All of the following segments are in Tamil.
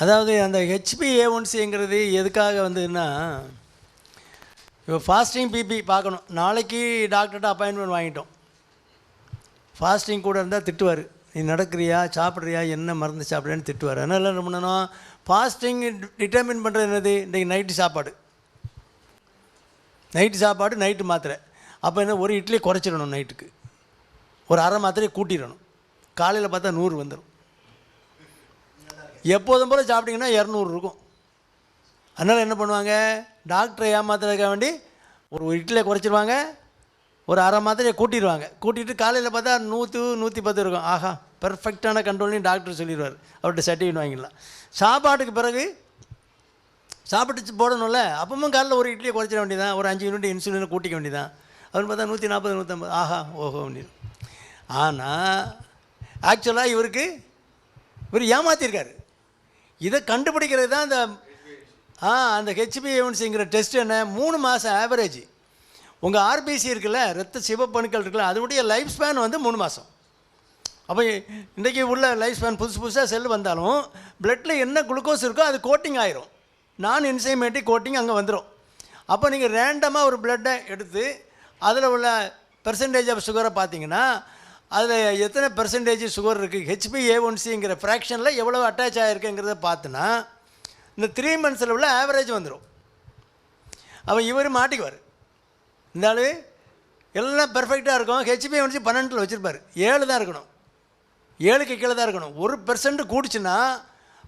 அதாவது அந்த ஹெச்பி ஏ ஒன்சிங்கிறது எதுக்காக வந்ததுன்னா இப்போ ஃபாஸ்டிங் பிபி பார்க்கணும். நாளைக்கு டாக்டர்கிட்ட அப்பாயின்மெண்ட் வாங்கிட்டோம். ஃபாஸ்டிங் கூட இருந்தால் திட்டுவார். நீ நடக்கிறியா? சாப்பிட்றியா? என்ன மருந்து சாப்பிட்றியான்னு திட்டுவார். அதனால் என்ன பண்ணணும்? ஃபாஸ்டிங் டிட்டர்மின் பண்ணுறது என்னது? இன்றைக்கி நைட்டு சாப்பாடு. நைட்டு சாப்பாடு நைட்டு மாத்திரை. அப்போ என்ன? ஒரு இட்லி குறைச்சிடணும் நைட்டுக்கு ஒரு அரை மாத்திரையை கூட்டிடணும். காலையில் பார்த்தா நூறு வந்துடும் எப்போதும் போல் சாப்பிட்டீங்கன்னா இரநூறு இருக்கும். அதனால் என்ன பண்ணுவாங்க? டாக்டரை ஏமாத்துறதுக்காக வேண்டி ஒரு இட்லியை குறைச்சிருவாங்க. ஒரு அரை மாத்திரையை கூட்டிடுவாங்க. கூட்டிகிட்டு காலையில் பார்த்தா நூற்று நூற்றி பத்து இருக்கும். ஆஹா பெர்ஃபெக்டான கண்ட்ரோல்னு டாக்டர் சொல்லிடுவார். அவர்கிட்ட சர்டிஃபிகேட் வாங்கிடலாம். சாப்பாட்டுக்கு பிறகு சாப்பிட்டு போடணும்ல. அப்பவும் காலையில் ஒரு இட்லியை குறைச்சிட வேண்டியதான் ஒரு அஞ்சு யூனிட் இன்சுலினை கூட்டிக்க வேண்டியதான் அப்படின்னு பார்த்தா நூற்றி நாற்பது நூற்றம்பது ஆஹா ஓஹோ அப்படின்னு ஆனால் ஆக்சுவலாக இவருக்கு இவர் ஏமாற்றிருக்காரு இதை கண்டுபிடிக்கிறது தான் அந்த ஆ அந்த ஹெச்பிஎன்சிங்கிற டெஸ்ட் என்ன? மூணு மாதம் ஆவரேஜ் உங்கள் ஆர்பிசி இருக்குல்ல ரத்த சிவப்பணுக்கள் இருக்குல்ல அதனுடைய லைஃப் ஸ்பேன் வந்து மூணு மாதம் அப்போ இன்றைக்கி உள்ள லைஃப் ஸ்பேன் புதுசு புதுசாக செல் வந்தாலும் பிளட்டில் என்ன குளுக்கோஸ் இருக்கோ அது கோட்டிங் ஆயிரும். நான் இன்சைமேட்டிக் கோட்டிங் அங்கே வந்துடும் அப்போ நீங்கள் ரேண்டமாக ஒரு பிளட்டை எடுத்து அதில் உள்ள பெர்சன்டேஜ் ஆஃப் சுகரை பார்த்தீங்கன்னா அதில் எத்தனை பெர்சன்டேஜ் சுகர் இருக்குது ஹெச்பி ஏ ஒன்சிங்கிற ஃப்ராக்ஷனில் எவ்வளோ அட்டாச் ஆகிருக்குங்கிறத பார்த்துனா இந்த த்ரீ மந்த்ஸில் உள்ள ஆவரேஜ் வந்துடும் அப்போ இவர் மாட்டிக்குவார். இருந்தாலும் எல்லாம் பெர்ஃபெக்டாக இருக்கும். ஹெச்பி ஒன்சி பன்னெண்டில் வச்சுருப்பார். ஏழு தான் இருக்கணும். ஏழுக்கு கீழே தான் இருக்கணும். ஒரு பெர்சன்ட் கூடுச்சுன்னா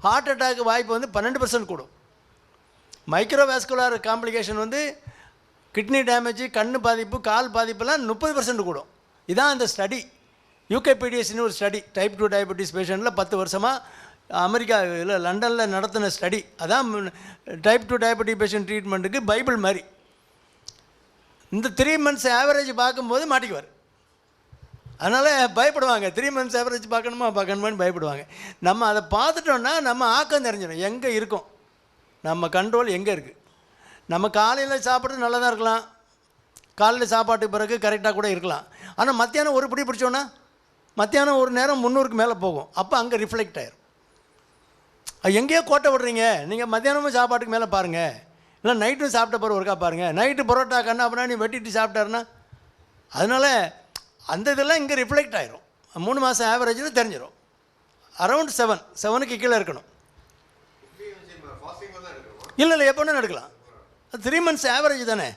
ஹார்ட் அட்டாக் வாய்ப்பு வந்து பன்னெண்டு பர்சன்ட் கூடும். மைக்ரோவேஸ்குலார் காம்ப்ளிகேஷன் வந்து கிட்னி டேமேஜ் கண் பாதிப்பு கால் பாதிப்புலாம் முப்பது பர்சன்ட் கூடும். இதான் அந்த ஸ்டடி யூகேபிடிஎஸ்னு ஒரு ஸ்டடி டைப் டூ டயபெட்டிஸ் பேஷண்ட்டில் பத்து வருஷமாக அமெரிக்கா இல்லை லண்டனில் நடத்தின ஸ்டடி அதான் டைப் டூ டயபெட்டிக் பேஷண்ட் ட்ரீட்மெண்ட்டுக்கு பைபிள் மாதிரி. இந்த த்ரீ மந்த்ஸ் ஆவரேஜ் பார்க்கும்போது மாட்டிக்குவார். அதனால் பயப்படுவாங்க. த்ரீ மந்த்ஸ் ஆவரேஜ் பார்க்கணுமா? பார்க்கணுமான்னு பயப்படுவாங்க. நம்ம அதை பார்த்துட்டோன்னா நம்ம ஆக்கம் தெரிஞ்சிடும். எங்கே இருக்கும்? நம்ம கண்ட்ரோல் எங்கே இருக்குது நம்ம காலையில் சாப்பிட்றது நல்லா தான் இருக்கலாம். காலையில் சாப்பாட்டுக்கு பிறகு கரெக்டாக கூட இருக்கலாம். ஆனால் மத்தியானம் ஒரு பிடி பிடிச்சோன்னா மத்தியானம் ஒரு நேரம் முந்நூறுக்கு மேலே போகும். அப்போ அங்கே ரிஃப்ளெக்ட் ஆயிரும். அது எங்கேயோ கோட்டை விடுறீங்க. நீங்கள் மத்தியானமும் சாப்பாட்டுக்கு மேலே பாருங்கள் இல்லை நைட்டும் சாப்பிட்ட பிறகு ஒருக்கா பாருங்கள் நைட்டு பரோட்டா கண்ணா அப்படின்னா நீ வெட்டிட்டு சாப்பிட்டாருன்னா அதனால் அந்த இதெல்லாம் இங்கே ரிஃப்ளெக்ட் ஆயிரும். மூணு மாதம் ஆவரேஜில் தெரிஞ்சிடும் அரௌண்ட் செவன் செவனுக்கு கீழே இருக்கணும். இல்லை இல்லை எப்போ எடுக்கலாம். த்ரீ மந்த்ஸ் ஆவரேஜ் தானே.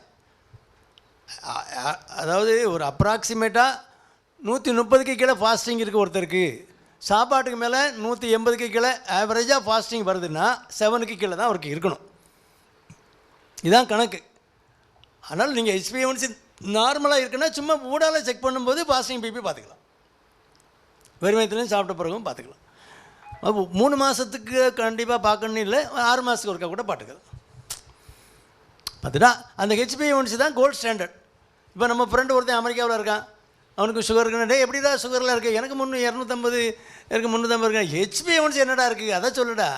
அதாவது ஒரு அப்ராக்சிமேட்டாக நூற்றி முப்பதுக்கு கீழே ஃபாஸ்டிங் இருக்குது ஒருத்தருக்கு. சாப்பாட்டுக்கு மேலே நூற்றி எண்பதுக்கு கீழே ஆவரேஜாக ஃபாஸ்டிங் வருதுன்னா செவனுக்கு கீழே தான் அவருக்கு இருக்கணும். இதுதான் கணக்கு. ஆனால் நீங்கள் ஹெச்பிஎன்சி நார்மலாக இருக்குன்னா சும்மா ஊடால செக் பண்ணும்போது ஃபாஸ்டிங் பிபி பார்த்துக்கலாம். வெறுமையத்துலேயும் சாப்பிட்ட பிறகும் பார்த்துக்கலாம். அப்போ மூணு மாதத்துக்கு கண்டிப்பாக பார்க்கணுன்னு இல்லை ஆறு மாதத்துக்கு ஒருக்கா கூட பார்த்துக்கலாம். பார்த்துட்டா அந்த ஹெச்பிஎம்சி தான் கோல்ட் ஸ்டாண்டர்ட் இப்போ நம்ம ஃப்ரெண்டு ஒருத்தன் அமெரிக்காவில் இருக்கான். அவனுக்கு சுகர் இருக்குன்னு. எப்படிடா சுகரில் இருக்குது எனக்கு முன்னூ இரநூத்தம்பது எனக்கு முந்நூற்றம்பது இருக்கு. ஒன்ஸ் என்னடா இருக்குது அதை சொல்லுடா.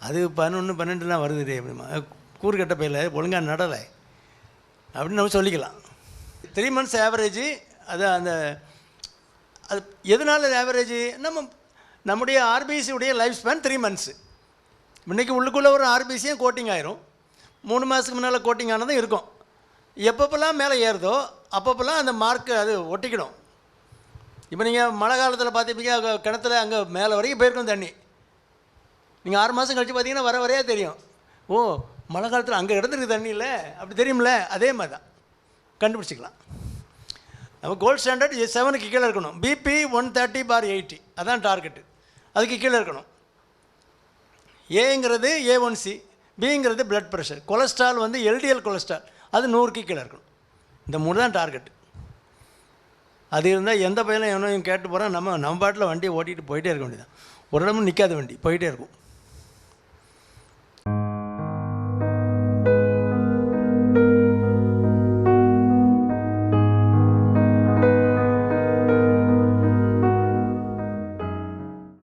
அது பதினொன்று பன்னெண்டுலாம் வருது அப்படிமா கூறுகட்ட பையில் ஒழுங்காக நடலை. அப்படின்னு நம்ம சொல்லிக்கலாம். த்ரீ மந்த்ஸ் ஆவரேஜ் அது அந்த அது எதனால ஆவரேஜ் நம்ம நம்முடைய ஆர்பிசியுடைய லைஃப் ஸ்பேன் த்ரீ மந்த்ஸு இன்றைக்கி உள்ளுக்குள்ளே ஒரு ஆர்பிசியும் கோட்டிங் ஆயிரும்? மூணு மாதத்துக்கு முன்னால் கோட்டிங் ஆனதும் இருக்கும். எப்பப்பெல்லாம் மேலே ஏறுதோ அப்பப்போலாம் அந்த மார்க்கு அது ஒட்டிக்கிடும். இப்போ நீங்கள் மழை காலத்தில் பார்த்துப்பீங்க கிணத்துல அங்கே மேலே வரைக்கும் போயிருக்கும் தண்ணி. நீங்கள் ஆறு மாதம் கழித்து பார்த்தீங்கன்னா வர வரையா தெரியும். ஓ மழை காலத்தில் அங்கே இடத்துக்கு தண்ணி இல்லை? அப்படி தெரியும்ல? அதே மாதிரி தான் கண்டுபிடிச்சிக்கலாம். நம்ம கோல்ட் ஸ்டாண்டர்ட் செவனுக்கு கீழே இருக்கணும். பிபி ஒன் தேர்ட்டி பார் எயிட்டி அதான் டார்கெட்டு அதுக்கு கீழே இருக்கணும். ஏங்கிறது ஏ ஒன் சி பிங்கிறது பிளட் ப்ரெஷர் கொலஸ்ட்ரால் வந்து எல்டிஎல் கொலஸ்ட்ரால் அது நூறுக்கு கீழே இருக்கணும். இந்த மூணு தான் டார்கெட் அது இருந்தால் எந்த பையனும் எவனையும் கேட்டு போகிறான் நம்ம நம்ம பாட்டில் வண்டியை ஓட்டிகிட்டு போயிட்டே இருக்க வேண்டியதான் ஒரு இடமும் நிற்காத வண்டி போயிட்டே இருக்கும்.